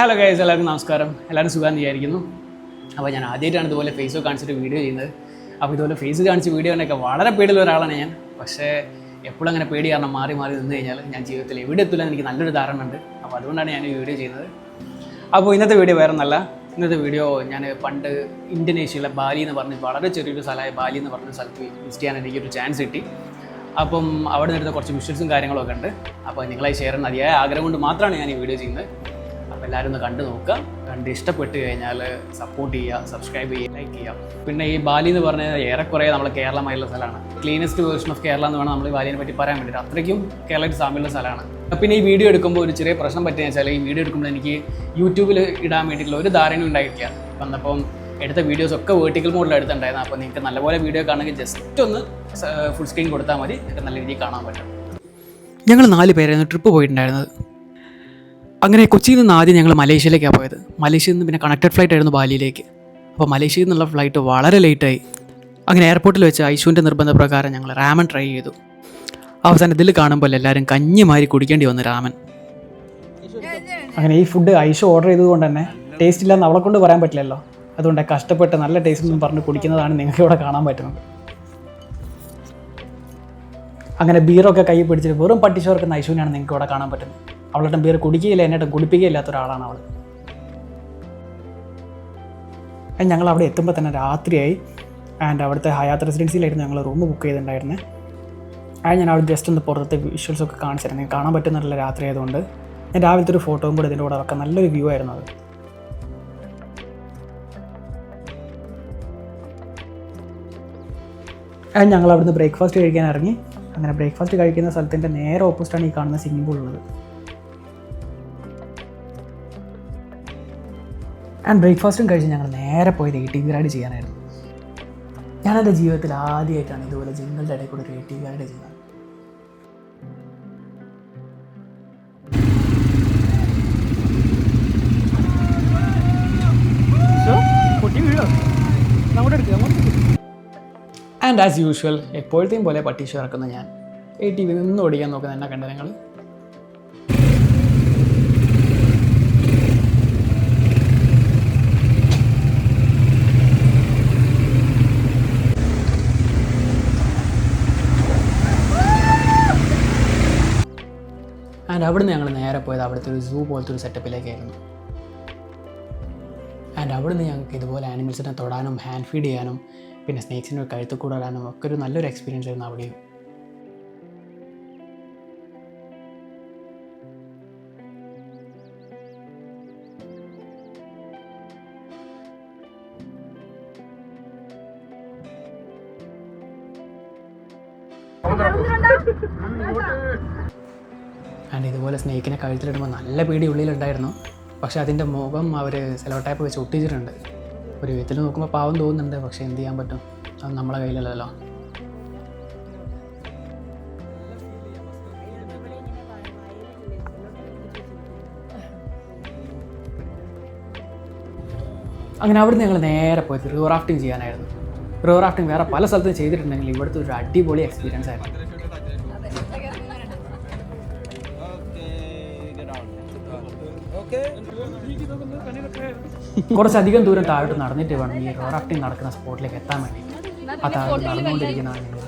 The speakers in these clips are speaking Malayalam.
ഹലോ ഗൈസ് എല്ലാവർക്കും നമസ്കാരം. എല്ലാവരും സുഖം വിചാരിക്കുന്നു. അപ്പോൾ ഞാൻ ആദ്യമായിട്ടാണ് ഇതുപോലെ ഫേസ് കാണിച്ചിട്ട് വീഡിയോ ചെയ്യുന്നത്. അപ്പോൾ ഇതുപോലെ ഫേസ് കാണിച്ച് വീഡിയോ കണ്ടൊക്കെ വളരെ പേടിയുള്ള ഒരാളാണ് ഞാൻ. പക്ഷേ എപ്പോഴും അങ്ങനെ പേടി കാരണം മാറി മാറി നിന്ന് കഴിഞ്ഞാൽ ഞാൻ ജീവിതത്തിൽ എവിടെ എത്തില്ല എനിക്ക് നല്ലൊരു ധാരണ ഉണ്ട്. അപ്പോൾ അതുകൊണ്ടാണ് ഞാൻ ഈ വീഡിയോ ചെയ്യുന്നത്. അപ്പോൾ ഇന്നത്തെ വീഡിയോ വേറെ ഒന്നല്ല. ഇന്നത്തെ വീഡിയോ ഞാൻ പണ്ട് ഇന്തോനേഷ്യയിലെ ബാലി എന്ന് പറഞ്ഞ് വളരെ ചെറിയൊരു സ്ഥലമായ ബാലി എന്ന് പറഞ്ഞ സ്ഥലത്ത് വിസിറ്റ് ചെയ്യാൻ എനിക്കൊരു ചാൻസ് കിട്ടി. അപ്പം അവിടെ നിന്ന് കുറച്ച് വിഷ്വൽസും കാര്യങ്ങളൊക്കെ ഉണ്ട്. അപ്പോൾ നിങ്ങളായി ഷെയർ ചെയ്യുന്ന അതിയായ ആഗ്രഹം കൊണ്ട് മാത്രമാണ് ഞാൻ ഈ വീഡിയോ ചെയ്യുന്നത്. അപ്പോൾ എല്ലാവരും ഒന്ന് കണ്ടു നോക്കുക. കണ്ട് ഇഷ്ടപ്പെട്ട് കഴിഞ്ഞാൽ സപ്പോർട്ട് ചെയ്യുക സബ്സ്ക്രൈബ് ചെയ്യുക ലൈക്ക് ചെയ്യുക. പിന്നെ ഈ ബാലി എന്ന് പറഞ്ഞാൽ ഏറെക്കുറെ നമ്മൾ കേരളമായുള്ള സ്ഥലമാണ്. ക്ലീനസ്റ്റ് വേർഷൻ ഓഫ് കേരള എന്ന് വേണം നമ്മൾ ഈ ബാലിനെ പറ്റി പറയാൻ വേണ്ടിയിട്ട്. അത്രയ്ക്കും കേരളത്തിൽ സാമ്യമുള്ള സ്ഥലമാണ്. പിന്നെ ഈ വീഡിയോ എടുക്കുമ്പോൾ ഒരു ചെറിയ പ്രശ്നം പറ്റിയെന്ന് വെച്ചാൽ ഈ വീഡിയോ എടുക്കുമ്പോൾ എനിക്ക് യൂട്യൂബിൽ ഇടാൻ വേണ്ടിയിട്ടുള്ള ഒരു ധാരണ ഉണ്ടായിട്ടില്ല. വന്നപ്പം എടുത്ത വീഡിയോസ് ഒക്കെ വേർട്ടിക്കൽ മോഡിൽ എടുത്തിട്ടുണ്ടായിരുന്നു. അപ്പോൾ നിങ്ങൾക്ക് നല്ലപോലെ വീഡിയോ കാണുമെങ്കിൽ ജസ്റ്റ് ഒന്ന് ഫുൾ സ്ക്രീൻ കൊടുത്താൽ മതി. നിങ്ങൾക്ക് നല്ല രീതിയിൽ കാണാൻ പറ്റും. ഞങ്ങൾ നാല് പേരായിരുന്നു ട്രിപ്പ് പോയിട്ടുണ്ടായിരുന്നത്. അങ്ങനെ കൊച്ചിയിൽ നിന്ന് ആദ്യം ഞങ്ങൾ മലേഷ്യയിലേക്കാണ് പോയത്. മലേഷ്യയിൽ നിന്ന് പിന്നെ കണക്റ്റഡ് ഫ്ലൈറ്റ് ആയിരുന്നു ബാലിയിലേക്ക്. അപ്പോൾ മലേഷ്യയിൽ നിന്നുള്ള ഫ്ലൈറ്റ് വളരെ ലേറ്റായി അങ്ങനെ എയർപോർട്ടിൽ വെച്ച് ഐശുവിന്റെ നിർബന്ധപ്രകാരം ഞങ്ങൾ റാമൻ ട്രൈ ചെയ്തു. അവസാനം ഇതിൽ കാണുമ്പോൾ എല്ലാവരും കഞ്ഞി മാറി കുടിക്കേണ്ടി വന്നു രാമൻ അങ്ങനെ ഈ ഫുഡ് ഐഷു ഓർഡർ ചെയ്തതുകൊണ്ട് തന്നെ ടേസ്റ്റ് ഇല്ലാന്ന് അവളെ കൊണ്ട് പറയാൻ പറ്റില്ലല്ലോ. അതുകൊണ്ട് കഷ്ടപ്പെട്ട് നല്ല ടേസ്റ്റ് എന്നും പറഞ്ഞ് കുടിക്കുന്നതാണ് നിങ്ങൾക്ക് ഇവിടെ കാണാൻ പറ്റുന്നത്. അങ്ങനെ ബീറൊക്കെ കൈ പിടിച്ചിട്ട് വെറും പട്ടിച്ചോർക്കുന്ന ഐശുവിനാണ് നിങ്ങൾക്ക് ഇവിടെ കാണാൻ പറ്റുന്നത്. അവളുടെ ബീർ കുടിക്കുകയില്ല എന്നിട്ട് കുളിപ്പിക്കുകയില്ലാത്ത ഒരാളാണ് അവൾ ഞങ്ങൾ അവിടെ എത്തുമ്പോൾ തന്നെ രാത്രിയായി. ആൻഡ് അവിടുത്തെ ഹയാത്ത് റെസിഡൻസിയിലായിരുന്നു ഞങ്ങൾ റൂം ബുക്ക് ചെയ്തിട്ടുണ്ടായിരുന്നത് അത് ഞാൻ അവിടെ ജസ്റ്റ് ഒന്ന് പുറത്തെ വിഷ്വൽസ് ഒക്കെ കാണിച്ചിരുന്നു കാണാൻ പറ്റുന്നില്ല രാത്രി ആയതുകൊണ്ട്. ഞാൻ രാവിലത്തെ ഒരു ഫോട്ടോയും കൂടെ ഇതിന്റെ കൂടെ വെക്കാം. നല്ലൊരു വ്യൂ ആയിരുന്നു അത്. അത് ഞങ്ങൾ അവിടുന്ന് ബ്രേക്ക്ഫാസ്റ്റ് കഴിക്കാൻ ഇറങ്ങി. അങ്ങനെ ബ്രേക്ക്ഫാസ്റ്റ് കഴിക്കുന്ന സ്ഥലത്തിന്റെ നേരെ ഓപ്പോസിറ്റാണ് ഈ കാണുന്ന സ്വിമ്മിംഗ് പൂൾ ഉള്ളത്. ആൻഡ് ബ്രേക്ക്ഫാസ്റ്റും കഴിച്ച് ഞങ്ങൾ നേരെ പോയത് എ ടി വി റൈഡ് ചെയ്യാനായിരുന്നു. ഞാനെന്റെ എന്റെ ജീവിതത്തിൽ ആദ്യമായിട്ടാണ് ഇതുപോലെ ജിങ്ങളുടെ ഇടയിൽ കൂടെ ഒരു എ ടി വി റൈഡ് ചെയ്യുന്നത് ആൻഡ് ആസ് യൂഷ്വൽ എപ്പോഴത്തെയും പോലെ പട്ടീഷ് ഇറക്കുന്ന ഞാൻ. എ ടി വി നിന്ന് ഓടിക്കാൻ നോക്കുന്ന എന്നെ കണ്ട ഞങ്ങൾ ആൻഡ് അവിടുന്ന് ഞങ്ങൾ നേരെ പോയത് അവിടുത്തെ ഒരു സൂ പോലത്തെ ഒരു സെറ്റപ്പിലേക്കായിരുന്നു ആൻഡ് അവിടുന്ന് ഞങ്ങൾക്ക് ഇതുപോലെ ആനിമൽസിനെ തൊടാനും ഹാൻഡ് ഫീഡ് ചെയ്യാനും പിന്നെ സ്നേക്സിനെ കഴുത്ത് കൂടെ ഇടാനും ഒക്കെ ഒരു നല്ലൊരു എക്സ്പീരിയൻസ് ആയിരുന്നു അവിടെയും. ആൻഡ് ഇതുപോലെ സ്നേക്കിനെ കഴുത്തിലിടുമ്പോൾ നല്ല പേടി ഉള്ളിലുണ്ടായിരുന്നു. പക്ഷേ അതിന്റെ മുഖം അവർ സെലോ വെച്ച് ഒട്ടിച്ചിട്ടുണ്ട്. ഒരു വിധത്തിൽ നോക്കുമ്പോൾ പാവം തോന്നുന്നുണ്ട്. പക്ഷേ എന്ത് ചെയ്യാൻ പറ്റും? അത് നമ്മളെ കയ്യിലല്ലല്ലോ. അങ്ങനെ അവിടുന്ന് ഞങ്ങൾ നേരെ പോയത് റിവർ റാഫ്റ്റിംഗ് ചെയ്യാനായിരുന്നു. റിവർ റാഫ്റ്റിംഗ് വേറെ പല സ്ഥലത്തും ചെയ്തിട്ടുണ്ടെങ്കിൽ ഇവിടുത്തെ ഒരു അടിപൊളി എക്സ്പീരിയൻസ് ആയിരുന്നു. കുറച്ചധികം ദൂരം താഴോട്ട് നടന്നിട്ട് വേണം. ഈ റാഫ്റ്റിംഗ് നടക്കുന്ന സ്പോട്ടിലേക്ക് എത്താൻ വേണ്ടി ആ താഴോട്ട് നടന്നുകൊണ്ടിരിക്കുന്നതാണ് ഞങ്ങൾ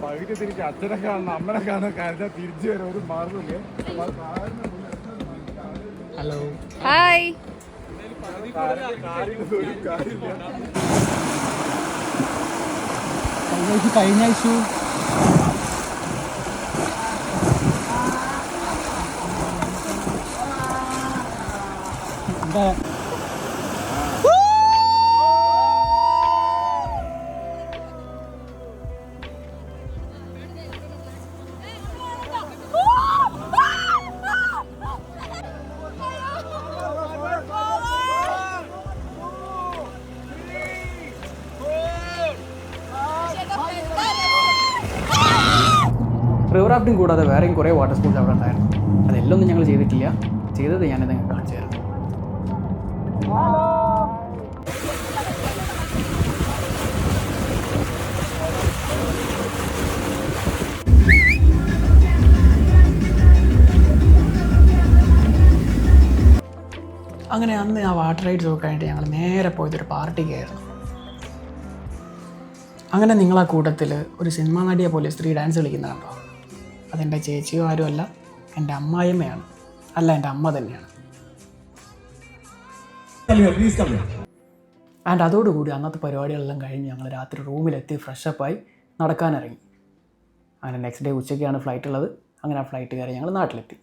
പകുതി തിരിച്ച് അച്ഛനെ കാണണം അമ്മനെ കാണണം കരുതാൻ തിരിച്ചു വരാൻ ഒരു മാർഗമില്ല. ഹലോ ഹായ് കഴിഞ്ഞ ആഴ്ച. എന്താ? റിവർ ആഫ്റ്റും കൂടാതെ വേറെയും കുറേ വാട്ടർ സ്പോർട്സ് അവിടെ ഉണ്ടായിരുന്നു. അതെല്ലാം ഒന്നും ഞങ്ങൾ ചെയ്തിട്ടില്ല. ചെയ്തത് ഞാനത് നിങ്ങൾക്ക് കാണിച്ചു തരാം. അങ്ങനെ അന്ന് ആ വാട്ടർ റൈഡ്സ് ഒക്കെ ആയിട്ട് ഞങ്ങൾ നേരെ പോയതൊരു പാർട്ടിക്കായിരുന്നു അങ്ങനെ നിങ്ങളാ കൂട്ടത്തിൽ ഒരു സിനിമാ നടിയെ പോലെ സ്ത്രീ ഡാൻസ് കളിക്കുന്ന കണ്ടോ? അതെന്റെ ചേച്ചിയോ ആരുമല്ല എന്റെ അമ്മായിമ്മയാണ് അല്ല എന്റെ അമ്മ തന്നെയാണ്. ആൻഡ് അതോടുകൂടി അന്നത്തെ പരിപാടികളെല്ലാം കഴിഞ്ഞ് ഞങ്ങൾ രാത്രി റൂമിലെത്തി ഫ്രഷപ്പായി നടക്കാനിറങ്ങി. അങ്ങനെ നെക്സ്റ്റ് ഡേ ഉച്ചയ്ക്കാണ് ഫ്ലൈറ്റ് ഉള്ളത് അങ്ങനെ ആ ഫ്ലൈറ്റ് കയറി ഞങ്ങൾ നാട്ടിലെത്തി.